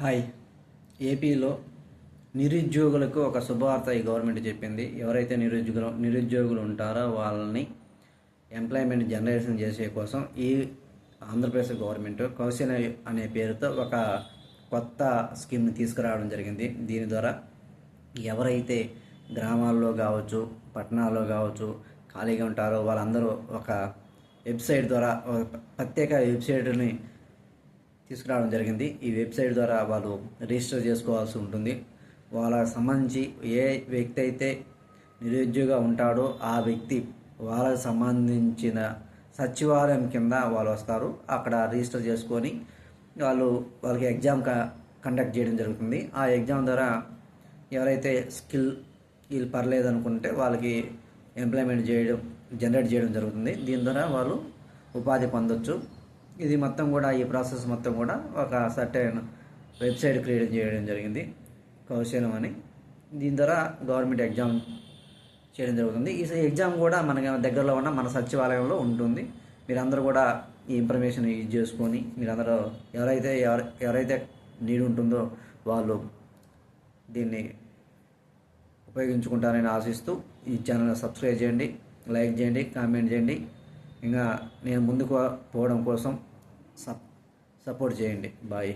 Hi. ఏపీలో నిరుద్యోగులకు ఒక శుభవార్త ఈ గవర్నమెంట్ చెప్పింది. ఎవరైతే నిరుద్యోగులు నిరుద్యోగులు ఉంటారో వాళ్ళని ఎంప్లాయ్మెంట్ జనరేషన్ చేసే కోసం ఈ ఆంధ్రప్రదేశ్ గవర్నమెంట్ కౌశల్ అనే పేరుతో ఒక కొత్త స్కీమ్ని తీసుకురావడం జరిగింది. దీని ద్వారా ఎవరైతే గ్రామాల్లో కావచ్చు పట్టణాల్లో కావచ్చు ఖాళీగా ఉంటారో వాళ్ళందరూ ఒక వెబ్సైట్ ద్వారా ప్రత్యేక వెబ్సైట్ని తీసుకురావడం జరిగింది. ఈ వెబ్సైట్ ద్వారా వాళ్ళు రిజిస్టర్ చేసుకోవాల్సి ఉంటుంది. వాళ్ళకి సంబంధించి ఏ వ్యక్తి అయితే నిరుద్యోగ ఉంటాడో ఆ వ్యక్తి వాళ్ళకి సంబంధించిన సచివాలయం కింద వాళ్ళు వస్తారు. అక్కడ రిజిస్టర్ చేసుకొని వాళ్ళు వాళ్ళకి ఎగ్జామ్ కండక్ట్ చేయడం జరుగుతుంది. ఆ ఎగ్జామ్ ద్వారా ఎవరైతే స్కిల్ వీళ్ళు పర్లేదు అనుకుంటే వాళ్ళకి ఎంప్లాయ్మెంట్ చేయడం జనరేట్ చేయడం జరుగుతుంది. దీని ద్వారా వాళ్ళు ఉపాధి పొందొచ్చు. ఇది మొత్తం కూడా ఈ ప్రాసెస్ మొత్తం కూడా ఒక సర్టైన్ వెబ్సైట్ క్రియేట్ చేయడం జరిగింది కౌశలం అని. దీని ద్వారా గవర్నమెంట్ ఎగ్జామ్ చేయడం జరుగుతుంది. ఈ ఎగ్జామ్ కూడా మన దగ్గరలో ఉన్న మన సచివాలయంలో ఉంటుంది. మీరందరూ కూడా ఈ ఇన్ఫర్మేషన్ యూజ్ చేసుకొని మీరందరూ ఎవరైతే ఎవరు ఎవరైతే నీడ్ ఉంటుందో వాళ్ళు దీన్ని ఉపయోగించుకుంటారని ఆశిస్తూ ఈ ఛానల్ సబ్స్క్రైబ్ చేయండి లైక్ చేయండి కామెంట్ చేయండి. ఇంకా నేను ముందుకు పోవడం కోసం సప్ సపోర్ట్ చేయండి. బాయ్.